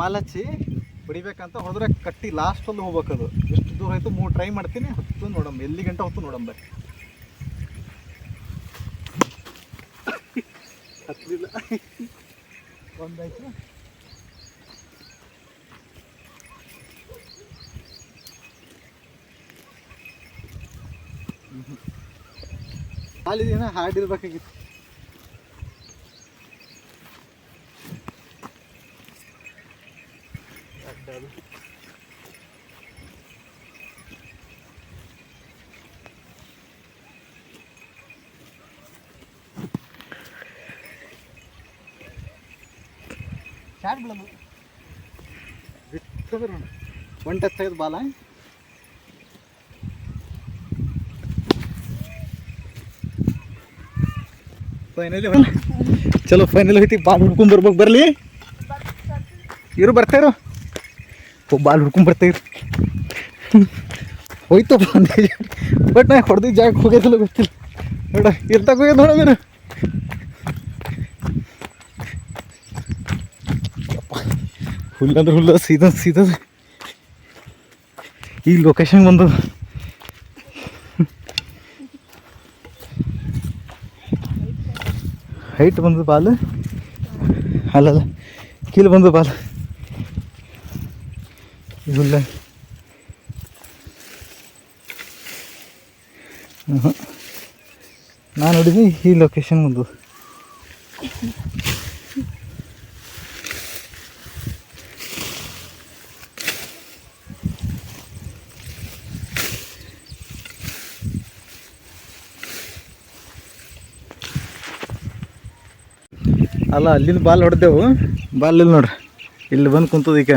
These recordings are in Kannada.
ಬಾಲ್ ಹಚ್ಚಿ ಹೊಡಿಬೇಕಂತ ಹೊಡೆದ್ರೆ ಕಟ್ಟಿ ಲಾಸ್ಟಲ್ಲಿ ಹೋಗ್ಬೇಕದು. ಎಷ್ಟು ದೂರ ಆಯಿತು? ಮೂರು ಟ್ರೈ ಮಾಡ್ತೀನಿ. ಹತ್ತು ನೋಡಮ್ಮ ಎಲ್ಲಿ ಗಂಟೆ ಹೊತ್ತು ಬರ್ರಿ ಹತ್ತಲಿಲ್ಲ ಒಂದಾಯ್ತು? ಹಾಡಿರ್ಬೇಕಾಗಿತ್ತು ಒನ್ ಟಚ್ ತೆಗೆದು ಬಾಲ ಫೈನಲಿ ಚಲೋ ಫೈನಲ್ ಹೋಯ್ತಿ ಬಾಲ್ ಹುಡ್ಕೊಂಡ್ ಬರ್ಬೇಕು ಬರಲಿ ಇರು ಬರ್ತಾರೋ ಓ ಬಾಲ್ ಹುಡ್ಕೊಂಡ್ ಬರ್ತಾಯಿರು ಹೋಯ್ತು ಬಂದೆ ಬಟ್ ನಾ ಹೊಡೆದಿದ್ದ ಜಾಗಕ್ಕೆ ಹೋಗ್ಯದಲ್ಲ ಗೊತ್ತಿಲ್ಲ ನೋಡ ಇರ್ತಾಕ ಹೋಗ್ಯದ ನೋಡ ನೀನು ಹುಲ್ಲು ಅಂದ್ರೆ ಹುಲ್ಲು ಸೀದಾ ಸೀದಾ ಈ ಲೊಕೇಶನ್ ಬಂದದ ಹೈಟ್ ಬಂದದ ಬಾಲ್. ಅಲ್ಲಲ್ಲ ಕೀಲ್ ಬಂದದ ಬಾಲ್. ಇಲ್ಲ ನಾನು ನೋಡಿದ್ವಿ ಈ ಲೊಕೇಶನ್ ಬಂದದ ಅಲ್ಲ, ಅಲ್ಲಿಂದ ಬಾಲ್ ಹೊಡೆದೆವು. ಬಾಲ್ ಇಲ್ಲಿ ನೋಡ್ರಿ. ಇಲ್ಲಿ ಬಂದು ಕುಂತದ ಈಗ.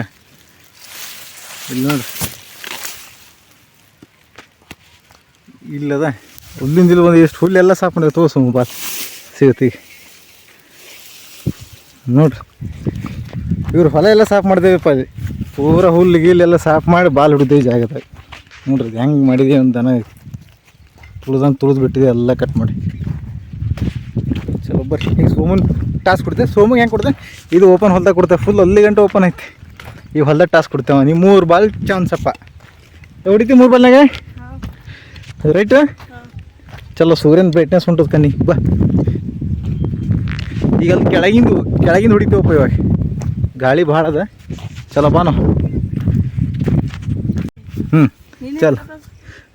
ಇಲ್ಲಿ ನೋಡ್ರಿ. ಇಲ್ಲದ. ಹುಲ್ಲಿಂದ ಇಲ್ಲಿ ಬಂದು ಎಷ್ಟು ಹುಲ್ಲೆಲ್ಲ ಸಾಕು ಮಾಡಿ ತೋರ್ಸು ಬಾಲ್. ಸಿಗುತ್ತೆ ಈಗ. ನೋಡ್ರಿ. ಇವ್ರು ಹೊಲ ಎಲ್ಲ ಸಾಫ್ ಮಾಡ್ದೇವಪ್ಪ ಅಲ್ಲಿ. ಪೂರ ಹುಲ್ಲು ಗಿಲ್ಲೆಲ್ಲ ಸಾಫ್ ಮಾಡಿ ಬಾಲ್ ಹಿಡಿದೇವಿ ಜಾಗದಾಗ. ನೋಡ್ರಿ ಹೆಂಗೆ ಮಾಡಿದೀವಿ ಅಂತ ದನ ತುಳಿದಂಗೆ ತುಳಿದು ಬಿಟ್ಟಿದೆ, ಎಲ್ಲ ಕಟ್ ಮಾಡಿ. ಚಲೋ ಬರ್ರಿ. ಈಗ ಸೋಮನ್ ಟಾಸ್ಕ್ ಕೊಡ್ತೆ ಸೋಮಗೆ ಹೆಂಗೆ ಕೊಡ್ತೆ ಇದು ಓಪನ್ ಹೊಲ್ದಾಗ ಕೊಡ್ತೆ ಫುಲ್ ಅಲ್ಲಿ ಗಂಟೆ ಓಪನ್ ಐತೆ. ಈ ಹೊಲ್ದಾಗ ಟಾಸ್ಕ್ ಕೊಡ್ತೇವೆ ನೀವು ಮೂರು ಬಾಲ್ ಚಾನ್ಸಪ್ಪ. ಹೊಡಿತೀವಿ ಮೂರು ಬಾಲ್ನಾಗ? ರೈಟ್? ಚಲೋ ಸೂರ್ಯನ ಬ್ರೈಟ್ನೆಸ್ ಉಂಟದ ಕಣ್ಣಿ. ಬಾ. ಈಗ ಅಲ್ಲಿ ಕೆಳಗಿಂದು ಕೆಳಗಿಂದ ಹೊಡಿತೇವಪ್ಪ ಇವಾಗ. ಗಾಳಿ ಭಾಳ ಅದ. ಚಲೋ ಬಾನು. ಹ್ಞೂ ಚಲ.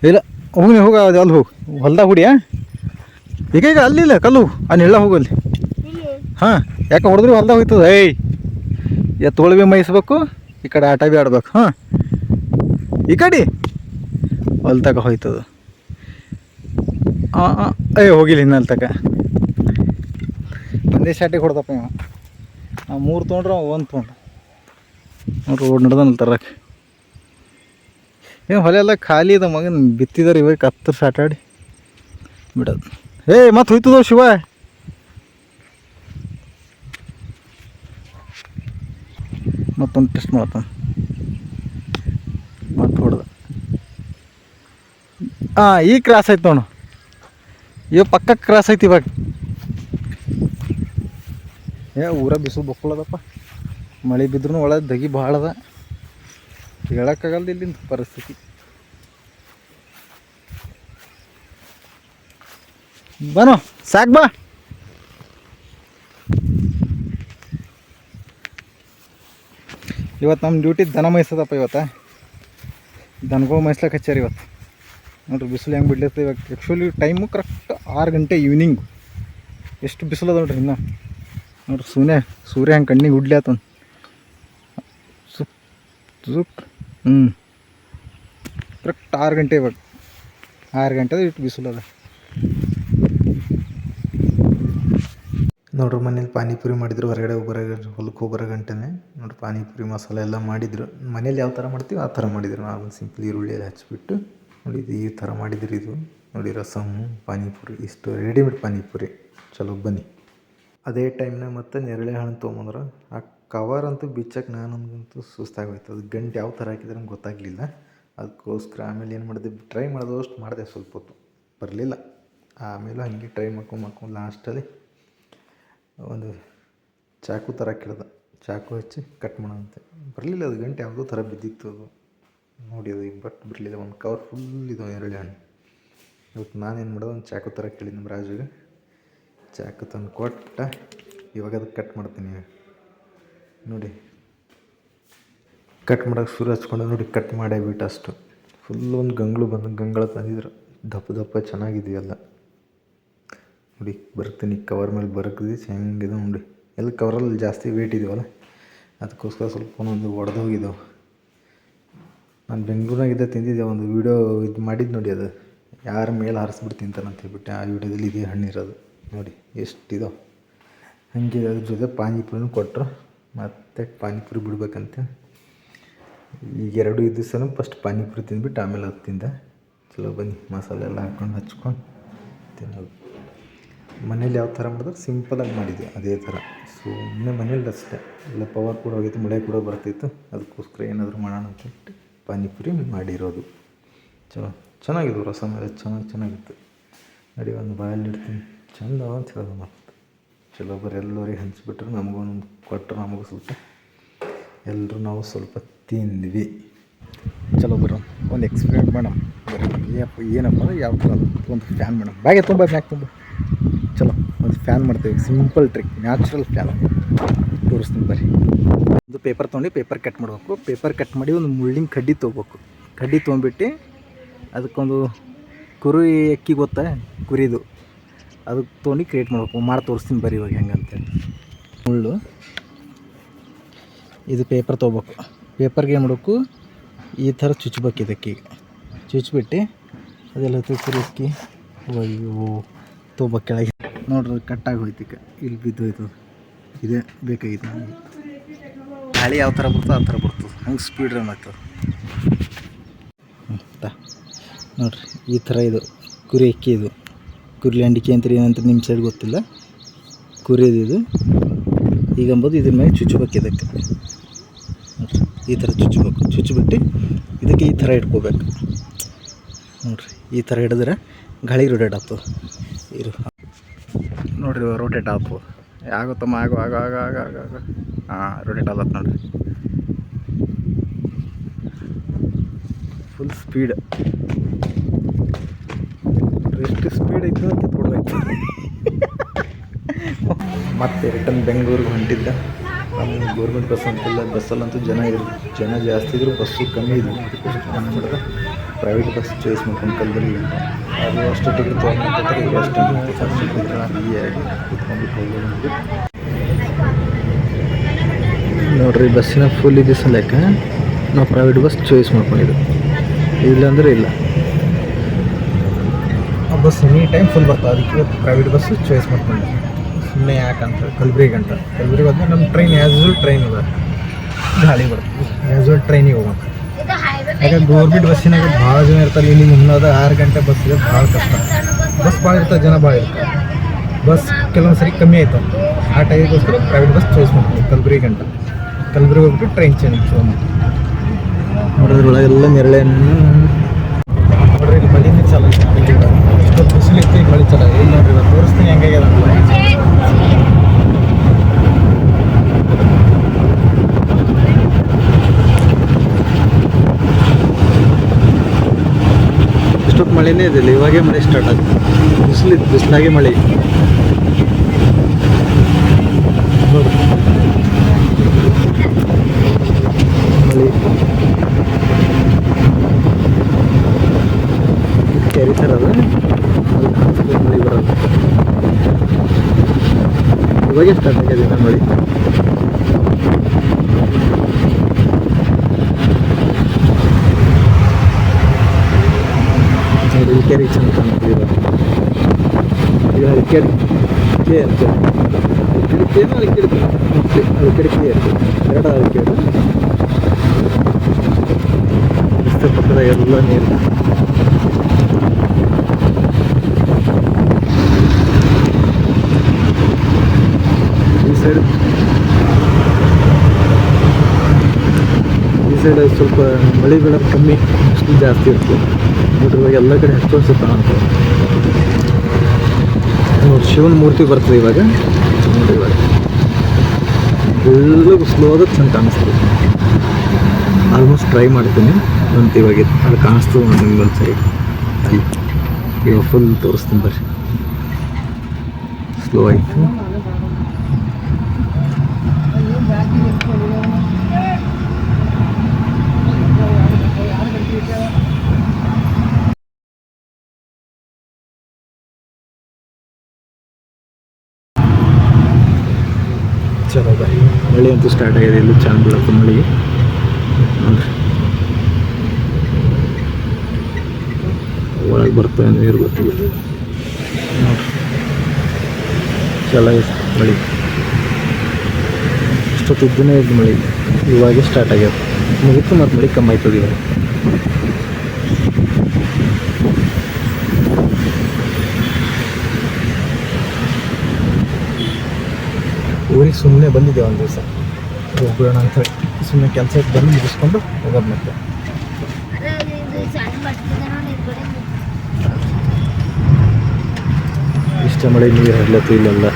ಇಲ್ಲ ಹೋಗಿ ಹೋಗ ಅದು ಅಲ್ಲಿ ಹೋಗಿ. ಹೊಲ್ದಾಗ ಹೊಡಿಯಾ? ಈಗ ಈಗ ಅಲ್ಲಿಲ್ಲ ಕಲ್ಲು ಅಲ್ಲಿ ನೆಳ್ಳ ಹೋಗು ಅಲ್ಲಿ. ಹಾಂ, ಯಾಕೆ ಹೊಡೆದ್ರೆ ಹೊಲ್ದಾಗ ಹೋಯ್ತದ ಏಯ್ ಎತ್ತುಗಳು ಭೀ ಮೈಸ್ಬೇಕು ಈ ಕಡೆ ಆಟ ಭೀ ಆಡ್ಬೇಕು. ಹಾಂ, ಈ ಕಡೆ ಹೊಲ್ದಾಗ ಹೋಯ್ತದ. ಹಾಂ ಏಯ್ ಹೋಗಿಲ್ಲ ಇನ್ನು ಅಲ್ಲಿ ತಕ ಒಂದೇ ಶಾಟಿಗೆ ಹೊಡ್ದಪ್ಪ ಇವ. ನಾವು ಮೂರು ತೊಗೊಂಡ್ರೆ ಒಂದು ತೊಗೊಂಡು. ನೋಡ್ರಿ ರೋಡ್ ನಡ್ದಲ್ಲ ತರಕ್ಕೆ ಏನು ಹೊಲೆ ಎಲ್ಲ ಖಾಲಿ ಇದೆ ಮಗನ, ಬಿತ್ತಿದಾರೆ ಇವಾಗ ಕತ್ತರ್ ಸಾಟಾಡಿ ಬಿಡೋದು. ಏಯ್, ಮತ್ತೆ ಹೋಯ್ತದ ಶಿವ? ಮತ್ತೊಂದು ಟೆಸ್ಟ್ ಮಾಡ್ತಾನೆ. ಮತ್ತೆ ಹೊಡೆದ. ಹಾಂ ಈ ಕ್ರಾಸ್ ಆಯ್ತು ನೋಡು. ಇವ ಪಕ್ಕ ಕ್ರಾಸ್ ಐತಿ ಇವಾಗ. ಏ, ಊರ ಬಿಸಿಲು ಬಕ್ಕಳದಪ್ಪ ಮಳೆ ಬಿದ್ರೂ ಒಳಗೆ ದಗಿ ಭಾಳ ಅದ. ಹೇಳೋಕ್ಕಾಗಲ್ದು ಇಲ್ಲಿಂದ ಪರಿಸ್ಥಿತಿ. ಬನೋ ಸಾಕು ಬಾ. ಇವತ್ತು ನಮ್ಮ ಡ್ಯೂಟಿ ದನ ಮೇಯ್ಸದಪ್ಪ ಇವತ್ತು. ದನಗಳು ಮೈಸ್ಲಕ್ಕೆ ಹಚ್ಚಾರ ಇವತ್ತು. ನೋಡ್ರಿ, ಬಿಸಿಲು ಹೆಂಗೆ ಬಿಡ್ಲತ್ತ ಇವಾಗ. ಆ್ಯಕ್ಚುಲಿ ಟೈಮು ಕರೆಕ್ಟ್ ಆರು ಗಂಟೆ ಈವ್ನಿಂಗು ಎಷ್ಟು ಬಿಸಿಲು ಅದ ನೋಡ್ರಿ ಇನ್ನು. ನೋಡ್ರಿ, ಸೂರ್ಯ ಸೂರ್ಯ ಹಂಗೆ ಕಣ್ಣಿಗೆ ಉಡ್ಲಿ ಆತನ ಸುಕ್ ಸುಕ್ ಹ್ಞೂ ಕರೆಕ್ಟ್ ಆರು ಗಂಟೆ ಇವಾಗ. ಆರು ಗಂಟೆ ಇಟ್ಟು ಬಿಸಿಲು ಅದ. ನೋಡ್ರಿ ಮನೇಲಿ ಪಾನಿಪುರಿ ಮಾಡಿದ್ರು, ಹೊರಗಡೆ ಹೋಗ್ಬರ ಹೊಲಕ್ಕೆ ಹೋಗೋರ ಗಂಟೆನೆ. ನೋಡ್ರಿ ಪಾನಿಪುರಿ ಮಸಾಲೆ ಎಲ್ಲ ಮಾಡಿದ್ರು. ಮನೇಲಿ ಯಾವ ಥರ ಮಾಡ್ತೀವಿ ಆ ಥರ ಮಾಡಿದ್ರು. ನಾರ್ಮಲ್ ಸಿಂಪಲ್ ಈರುಳ್ಳಿ ಎಲ್ಲ ಹಚ್ಬಿಟ್ಟು, ನೋಡಿ ಇದು ಈ ಥರ ಮಾಡಿದ್ರು ಇದು. ನೋಡಿ ರಸಮ್ಮು ಪಾನಿಪುರಿ, ಇಷ್ಟು ರೆಡಿಮೇಡ್ ಪಾನಿಪುರಿ. ಚಲೋ ಬನ್ನಿ. ಅದೇ ಟೈಮ್ನಾಗ ಮತ್ತೆ ನೆರಳೆ ಹಣ್ಣು ತೊಗೊಂಬಂದ್ರೆ. ಆ ಕವರ್ ಅಂತೂ ಬಿಚ್ಚಕ್ಕೆ ನನಗಂತೂ ಸುಸ್ತಾಗೋಯ್ತು. ಅದು ಗಂಟು ಯಾವ ಥರ ಹಾಕಿದ್ರೆ ಗೊತ್ತಾಗಲಿಲ್ಲ. ಅದಕ್ಕೋಸ್ಕರ ಆಮೇಲೆ ಏನು ಮಾಡಿದೆ ಟ್ರೈ ಮಾಡಿದಷ್ಟು ಮಾಡಿದೆ ಸ್ವಲ್ಪ ಹೊತ್ತು. ಬರಲಿಲ್ಲ. ಆಮೇಲೆ ಹಂಗೆ ಟ್ರೈ ಮಾಡ್ಕೊಂಡು ಮಾಡ್ಕೊಂಡು ಲಾಸ್ಟಲ್ಲಿ ಒಂದು ಚಾಕು ಥರ ಕೇಳ್ದೆ, ಚಾಕು ಹಚ್ಚಿ ಕಟ್ ಮಾಡೋಂತೆ ಬರಲಿಲ್ಲ ಅದು ಗಂಟೆ, ಯಾವುದೋ ಥರ ಬಿದ್ದಿತ್ತು ಅದು. ನೋಡಿ ಅದು ಬಟ್ ಬರಲಿಲ್ಲ, ಒಂದು ಕವರ್ ಫುಲ್ ಇದು ಎರಡು ಹಣ್ಣು ಇವತ್ತು ನಾನೇನು ಮಾಡೋದು, ಒಂದು ಚಾಕು ಥರ ಕೇಳಿ ನಮ್ಮ ರಾಜುಗೆ. ಚಾಕು ತಂದು ಕೊಟ್ಟ, ಇವಾಗ ಅದಕ್ಕೆ ಕಟ್ ಮಾಡ್ತೀನಿ. ನೋಡಿ ಕಟ್ ಮಾಡೋಕೆ ಶುರು ಹಚ್ಕೊಂಡು ನೋಡಿ ಕಟ್ ಮಾಡೇ ಬಿಟ್ಟು ಅಷ್ಟು. ಫುಲ್ ಒಂದು ಗಂಗಳು ಬಂದು ಗಂಗಳ ತಂದಿದ್ರು ದಪ್ಪ ದಪ್ಪ ಚೆನ್ನಾಗಿದೆಯಲ್ಲ. ನೋಡಿ ಬರ್ತೀನಿ ಕವರ್ ಮೇಲೆ ಬರಕ್ಕಿದೆ ಹೆಂಗಿದೆ ನೋಡಿ. ಎಲ್ಲ ಕವರಲ್ಲಿ ಜಾಸ್ತಿ ವೇಟ್ ಇದೆಯಲ್ಲ, ಅದಕ್ಕೋಸ್ಕರ ಸ್ವಲ್ಪ ಒಂದು ಒಡೆದು ಹೋಗಿದ್ದಾವೆ. ನಾನು ಬೆಂಗಳೂರಾಗಿದ್ದೆ ತಿಂದಿದ್ದೆ ಒಂದು ವೀಡಿಯೋ ಇದು ಮಾಡಿದ್ದು ನೋಡಿ ಅದು. ಯಾರ ಮೇಲೆ ಹಾರಿಸ್ಬಿಟ್ಟು ತಿಂತಾನಂತ ಹೇಳ್ಬಿಟ್ಟು, ಆ ವೀಡಿಯೋದಲ್ಲಿ ಇದೇ ಹಣ್ಣಿರೋದು ನೋಡಿ, ಎಷ್ಟಿದೋ. ಹಂಗೆ ಅದ್ರ ಜೊತೆ ಪಾನಿಪುರಿನೂ ಕೊಟ್ಟರು ಮತ್ತೆ ಪಾನಿಪುರಿ ಬಿಡ್ಬೇಕಂತ. ಈಗ ಎರಡು ಈ ಸಲ ಫಸ್ಟ್ ಪಾನಿಪುರಿ ತಿಂದ್ಬಿಟ್ಟು ಆಮೇಲೆ ಅದು ತಿಂದೆ. ಚಲೋ ಬನ್ನಿ ಮಸಾಲೆ ಎಲ್ಲ ಹಾಕ್ಕೊಂಡು ಹಚ್ಕೊಂಡು ತಿನ್ನೋದು. ಮನೇಲಿ ಯಾವ ಥರ ಮಾಡಿದ್ರೆ ಸಿಂಪಲಾಗಿ ಮಾಡಿದ್ದೆ ಅದೇ ಥರ. ಸುಮ್ಮನೆ ಮನೇಲಿ ಅಷ್ಟೇ. ಎಲ್ಲ ಪವರ್ ಕೂಡ ಹೋಗಿತ್ತು, ಮಳೆ ಕೂಡ ಬರ್ತಿತ್ತು. ಅದಕ್ಕೋಸ್ಕರ ಏನಾದರೂ ಮಾಡೋಣ ಅಂತ ಹೇಳ್ಬಿಟ್ಟು ಪಾನಿಪುರಿ ಮಾಡಿರೋದು. ಚಲೋ ಚೆನ್ನಾಗಿದ್ವು ರಸಮ್ ಎಲ್ಲ ಚೆನ್ನಾಗಿ ಚೆನ್ನಾಗಿತ್ತು. ನಡಿ, ಒಂದು ಬಾಯಲ್ಲಿ ಇಡ್ತೀನಿ ಚಂದ ಅಂತ ಹೇಳೋದು ಮತ್ತೆ. ಚಲೋ ಬರೀ ಎಲ್ಲರಿಗೆ ಹಂಚಿಬಿಟ್ರೆ ನಮಗೂ ಕೊಟ್ಟರು ನಮಗೂ ಸ್ವಲ್ಪ ಎಲ್ಲರೂ ನಾವು ಸ್ವಲ್ಪ ತಿಂದ್ವಿ. ಚಲೋ ಬರೋ ಒಂದು ಎಕ್ಸ್ಪೀರಿಯೆಂಟ್ ಮಾಡೋಣ ಏನಪ್ಪ ಏನಪ್ಪ ಯಾವ ಥರ ಒಂದು ಫ್ಯಾನ್ ಮೇಡಮ್. ಬ್ಯಾಗೆ ತುಂಬ ಬ್ಯಾಗ್ ತುಂಬ. ಚಲೋ. ಒಂದು ಫ್ಯಾನ್ ಮಾಡ್ತೀವಿ. ಸಿಂಪಲ್ ಟ್ರಿಕ್ ನ್ಯಾಚುರಲ್ ಫ್ಯಾನ್ ತೋರಿಸ್ತೀನಿ ಬರ್ರಿ. ಒಂದು ಪೇಪರ್ ತೊಗೊಂಡು ಪೇಪರ್ ಕಟ್ ಮಾಡಬೇಕು. ಪೇಪರ್ ಕಟ್ ಮಾಡಿ ಒಂದು ಮುಳ್ಳಿನ ಕಡ್ಡಿ ತೊಗೋಬೇಕು. ಕಡ್ಡಿ ತೊಗೊಂಬಿಟ್ಟು ಅದಕ್ಕೊಂದು ಕುರಿ ಅಕ್ಕಿ ಗೊತ್ತಾ? ಕುರಿದು. ಅದಕ್ಕೆ ತೊಗೊಂಡು ಕ್ರಿಯೇಟ್ ಮಾಡ್ಬೇಕು. ಮಾಡಿ ತೋರಿಸ್ತೀನಿ ಬರ್ರಿ ಇವಾಗ ಹೆಂಗಂತೇಳಿ ಮುಳ್ಳು. ಇದು ಪೇಪರ್ ತೊಗೋಬೇಕು. ಪೇಪರ್ಗೆ ಏನು ಮಾಡಬೇಕು? ಈ ಥರ ಚುಚ್ಚಬೇಕು ಇದಕ್ಕೆ ಈಗ. ಚುಚ್ಬಿಟ್ಟು ಅದೆಲ್ಲ ಕುರಿ ಅಕ್ಕಿ. ಅಯ್ಯೋ. ತೊಗೋಬೇಕು ಕೆಳಗೆ. ನೋಡ್ರಿ ಕಟ್ಟಾಗಿ ಹೋಯ್ತಿಕ ಇಲ್ಲಿ ಬಿದ್ದು ಹೋಯ್ತದ ಇದೇ ಬೇಕಾಗಿತ್ತು ನನಗೆ ಗಾಳಿ ಯಾವ ಥರ ಬರ್ತದೆ ಆ ಥರ ಬರ್ತದೆ. ಹಂಗೆ ಸ್ಪೀಡ್ ರನ್ ಆಗ್ತದೆ. ನೋಡ್ರಿ, ಈ ಥರ ಇದು ಕುರಿ ಅಕ್ಕಿ ಇದು. ಕುರಿ ಅಂಡಿಕೆ ಅಂತ ಏನಂತ ನಿಮ್ಮ ಸೈಡ್ ಗೊತ್ತಿಲ್ಲ. ಕುರಿದು ಇದು ಈಗ ಅಂಬೋದು ಇದ್ರ ಮೇಲೆ ಚುಚ್ಚಬೇಕು ಇದಕ್ಕೆ. ನೋಡ್ರಿ, ಈ ಥರ ಚುಚ್ಚಬೇಕು. ಚುಚ್ಚಿಬಿಟ್ಟು ಇದಕ್ಕೆ ಈ ಥರ ಇಟ್ಕೋಬೇಕು. ನೋಡ್ರಿ, ಈ ಥರ ಹಿಡಿದ್ರೆ ಗಾಳಿ ರೊಟೇಟ್ ಆಗ್ತದೆ ಇರು. ನೋಡ್ರಿ ರೊಟೇಟ್ ಆಗ್ತದೆ ಆಗುತ್ತಮ್ಮ ಆಗೋ, ಆಗ ಆಗ ಆಗ ಆಗ ಆಗ. ಹಾಂ ರೋಟೇಟ್ ಆಗತ್ತೆ ನೋಡಿರಿ. ಫುಲ್ ಸ್ಪೀಡ್ ಎಷ್ಟು ಸ್ಪೀಡ್ ಐತೆ ಅಂತ ಕಿತ್ಬಿಡ್ಬೇಕು ಮತ್ತೆ ರಿಟರ್ನ್ ಬೆಂಗಳೂರಿಗೆ ಹೊಂಟಿದ್ದ. ನಮ್ಮ ಗೌರ್ಮೆಂಟ್ ಬಸ್ ಅಂತಿಲ್ಲ ಬಸ್ಸಲ್ಲಂತೂ ಜನ ಇದ್ರು. ಜನ ಜಾಸ್ತಿ ಇದ್ರು ಬಸ್ಸು ಕಮ್ಮಿ ಇದ್ರು ಅದಕ್ಕೋಸ್ಕರ ಪ್ರೈವೇಟ್ ಬಸ್ ಚಾಯ್ಸ್ ಮಾಡ್ಕೊಂಡು ಕಲ್ಬರಿ ಅದು ಅಷ್ಟು ಟಿಕೆಟ್ ತೊಗೊಂಡ್ಬಿಟ್ಟು ಇದು ಅಷ್ಟು ಫ್ರೀಯಾಗಿ ಕುತ್ಕೊಂಡ್ಬಿಟ್ಟು ಹೋಗೋದು ಅಂದ್ಬಿಟ್ಟು. ನೋಡ್ರಿ ಬಸ್ಸಿನ ಫುಲ್ ಇದೆ ಸಲಕ ನಾವು ಪ್ರೈವೇಟ್ ಬಸ್ ಚಾಯ್ಸ್ ಮಾಡ್ಕೊಂಡಿದ್ದು. ಇಲ್ಲಾಂದ್ರೆ ಇಲ್ಲ. ಆ ಬಸ್ ಎನಿ ಟೈಮ್ ಫುಲ್ ಬರ್ತದೆ. ಅದಕ್ಕೆ ಪ್ರೈವೇಟ್ ಬಸ್ ಚಾಯ್ಸ್ ಮಾಡ್ಕೊಂಡೆ ಸುಮ್ಮನೆ ಯಾಕಂತ ಕಲ್ಬುರ್ಗಿ ಅಂತ ಕಲ್ಬುರ್ಗಿ ಹೋದ್ಮೇಲೆ ನಮ್ಮ ಟ್ರೈನ್ ಆ್ಯಸ್ ಯೂಸಲ್ ಟ್ರೈನ್ ಅದ. ಗಾಳಿ ಬರ್ತದೆ ಆ್ಯಸ್ ಯೂಸಲ್ ಟ್ರೈನಿಗೆ ಹೋಗೋಣ ಯಾಕಂದ್ರೆ ಗೌರ್ಮೆಂಟ್ ಬಸ್ಸಿನಾಗ ಭಾಳ ಜನ ಇರ್ತಾರೆ. ಇಲ್ಲಿ ಮುನ್ನೋದ ಆರು ಗಂಟೆ ಬಸ್ ಇದೆ ಭಾಳ ಕಷ್ಟ. ಬಸ್ ಭಾಳ ಇರ್ತಾರೆ ಜನ ಭಾಳ ಇರ್ತಾರೆ. ಬಸ್ ಕೆಲವೊಂದು ಸರಿ ಕಮ್ಮಿ ಆಯ್ತು ಆ ಟೈಮಿಗೋಸ್ಕರ ಪ್ರೈವೇಟ್ ಬಸ್ ಚೂಸ್ ಮಾಡ್ತೀವಿ ಕಲ್ಬುರ್ಗಿ ಗಂಟ. ಕಲ್ಬುರ್ಗಿ ಹೋಗ್ಬಿಟ್ಟು ಟ್ರೈನ್ ಚೇಂಜ್ ನೋಡೋದ್ರೊಳಗೆಲ್ಲ ನೆರಳೆ ನೋಡ್ರಿ, ಇಲ್ಲಿ ಮಳಿನೇ ಚಲೋ. ಇಷ್ಟೊತ್ತು ಮಳೆ ಚಲೋ. ಇಲ್ಲಿ ನೋಡ್ರಿ ತೋರಿಸ್ತೀನಿ ಹೆಂಗಾಗ್ಯದ ಮಳೆನೇ ಇದಿಲ್ಲ ಇವಾಗೇ ಮಳೆ ಸ್ಟಾರ್ಟ್ ಆಗುತ್ತೆ ಬಿಸಿಲು ಬಿಸಿಲಾಗೆ ಮಳೆ. ಮಳೆ. ಸ್ಟಾರ್ಟ್ ಆಗಿದೆ ಮಳೆ ನೋಡಿ ಈ ಕೆರೆ ಚಂದ ಕಾಣುತ್ತೆ ಇವಾಗ ಈಗ ಅಲ್ಲಿ ಕೆರೆ ಕೆ ಅಂತ ಕಿಡಕಿಯನ್ನು ಅಲ್ಲಿ ಕಿಡಕಿ ಅದು ಕಿಡಕಿ ಅಂತ ಎರಡು ಅದು ಕೇಳು ರಸ್ತೆ ಪಕ್ಕದ ಎಲ್ಲ ನೀರು ಈ ಸೈಡ್ ಈ ಸೈಡ್ ಸ್ವಲ್ಪ ಮಳೆ ಬೀಳೋದು ಕಮ್ಮಿ ಅಷ್ಟು ಜಾಸ್ತಿ ಇರ್ತದೆ ನೋಡ್ರಿ ಇವಾಗ ಎಲ್ಲ ಕಡೆ ಹಚ್ಚ ಹಸಿರು ಕಾಣುತ್ತೆ ನೋಡಿ ಶಿವನ ಮೂರ್ತಿ ಬರ್ತದೆ ಇವಾಗ. ಇವಾಗ ಎಲ್ಲೂ ಆದ ಚಂದ ಕಾಣಿಸ್ತದೆ. ಆಲ್ಮೋಸ್ಟ್ ಟ್ರೈ ಮಾಡ್ತೀನಿ ಅಂತ ಇವಾಗ ಅಲ್ಲಿ ಕಾಣಿಸ್ತು ನಿಮ್ಗೆ ಒಂದು ಸೈಡ್ ಅಲ್ಲಿ. ಇವಾಗ ಫುಲ್ ತೋರಿಸ್ತೀನಿ ಬರ್ರಿ. ಸ್ಲೋ ಆಯಿತು ಚಲೋ ಬಾಯ್ ಮಳೆ ಅಂತೂ ಸ್ಟಾರ್ಟ್ ಆಗಿದೆ ಇಲ್ಲಿ ಚೆಂದ ಬಿಡುತ್ತೆ ಮಳೆ ನೋಡ್ರಿ. ಒಳಗೆ ಬರ್ತವೆ ನೀರು ಗೊತ್ತಿಲ್ಲ. ನೋಡ್ರಿ. ಐತೆ ಮಳೆ. ಇಷ್ಟೊತ್ತು ಇದು ಮಳೆ. ಇವಾಗೆ ಸ್ಟಾರ್ಟ್ ಆಗ್ಯದ. ಮುಗಿತು ಮತ್ತು ಮಳೆ ಕಮ್ಮಿ ಆಯ್ತದ ಇವಾಗ ಊರಿಗೆ ಸುಮ್ಮನೆ ಬಂದಿದ್ದೆ ಒಂದು ದಿವಸ. ಹೋಗೋಣ ಅಂತೇಳಿ ಸುಮ್ಮನೆ ಕೆಲಸ ಇತ್ತು ಬಂದು ಮುಗಿಸ್ಕೊಂಡು ಹೋಗೋದು ಮತ್ತೆ. ಇಷ್ಟ ಮಳೆ, ನೀರು ಹರ್ಲತ್ತು ಇಲ್ಲೆಲ್ಲ.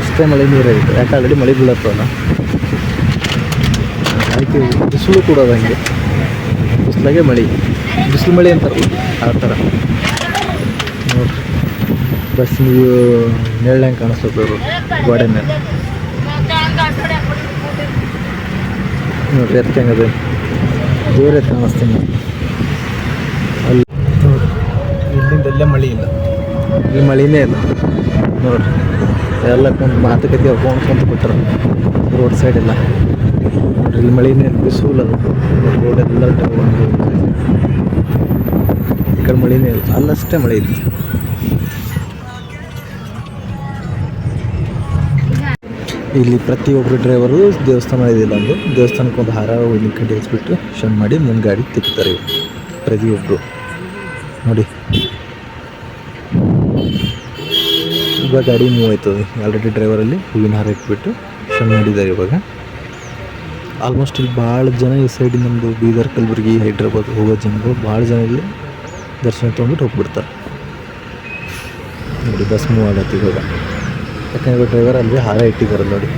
ಇಷ್ಟೇ ಮಳೆ, ನೀರು ಹರಿತು ಯಾಕೆ ಆಲ್ರೆಡಿ ಮಳೆ ಬೀಳತ್ತವಲ್ಲ ಆಯ್ತು ಬಿಸಿಲು ಕೂಡ ಅದ ಹಂಗೆ ಬಿಸಿಲಾಗೆ ಮಳೆ. ಬಿಸಿಲು ಮಳೆ ಅಂತಾರಲ್ಲ ಆ ಥರ. ನೋಡ್ರಿ. ಬಸ್ ನೀವು ನೆರಳಂಗೆ ಕಾಣಿಸ್ತದೆ ಗೋಡೆ ಮೇಲೆ. ಎತ್ತ ಹೆಂಗದೆ? ದೂರ ಕಾಣಿಸ್ತೀನಿ. ಅಲ್ಲಿ ಇಲ್ಲಿಂದ ಎಲ್ಲೇ ಮಳೆ ಇಲ್ಲ. ಇಲ್ಲಿ ಮಳೆನೇ ಇಲ್ಲ. ನೋಡ್ರಿ, ಎಲ್ಲ ಕುಂತು ಮಾತುಕತೆ ಹೋಗ್ಕೊಂಡು ಕುಂತು ಕೊಟ್ಟರು ರೋಡ್ ಸೈಡ್ ಎಲ್ಲ. ನೋಡ್ರಿ ಇಲ್ಲಿ ಮಳಿನೇ ಇಲ್ಲ. ಬಿಸಿಲು ಅದು ರೋಡೆಲ್ಲ ಈ ಕಡೆ ಮಳೆನೇ ಇಲ್ಲ. ಅಲ್ಲಷ್ಟೇ ಮಳೆ ಇದೆ. ಇಲ್ಲಿ ಪ್ರತಿಯೊಬ್ಬರು ಡ್ರೈವರು ದೇವಸ್ಥಾನ ಇದಿಲ್ಲ ಒಂದು ದೇವಸ್ಥಾನಕ್ಕೆ ಒಂದು ಹಾರ ಹೂವಿನ ಕಡ್ಡಿ ಹಚ್ಬಿಟ್ಟು ಶನ್ ಮಾಡಿ ಮುಂದೆ ಗಾಡಿ ತಿಕ್ತಾರೆ. ಪ್ರತಿಯೊಬ್ಬರು ನೋಡಿ. ಇವಾಗ ಗಾಡಿ ಮೂವ್ ಆಯ್ತದೆ ಆಲ್ರೆಡಿ ಡ್ರೈವರಲ್ಲಿ ಹೂವಿನ ಹಾರ ಇಟ್ಬಿಟ್ಟು ಶನ್ ಮಾಡಿದ್ದಾರೆ ಇವಾಗ. ಆಲ್ಮೋಸ್ಟ್ ಇಲ್ಲಿ ಭಾಳ ಜನ ಈ ಸೈಡ್ ನಮ್ಮದು ಬೀದರ್, ಕಲಬುರಗಿ, ಹೈದ್ರಾಬಾದ್ ಹೋಗೋ ಜನಗಳು ಭಾಳ ಜನ ಇಲ್ಲಿ ದರ್ಶನ ತೊಗೊಂಡ್ಬಿಟ್ಟು ಹೋಗ್ಬಿಡ್ತಾರೆ. ನೋಡಿ ಬಸ್ ಮೂವ್ ಆಗತ್ತೆ ಇವಾಗ. ಯಾಕಂದ್ರೆ ಡ್ರೈವರ್ ಅಲ್ಲಿ ಹಾರ ಇಟ್ಟಿದ್ದಾರೆ ನೋಡಿ.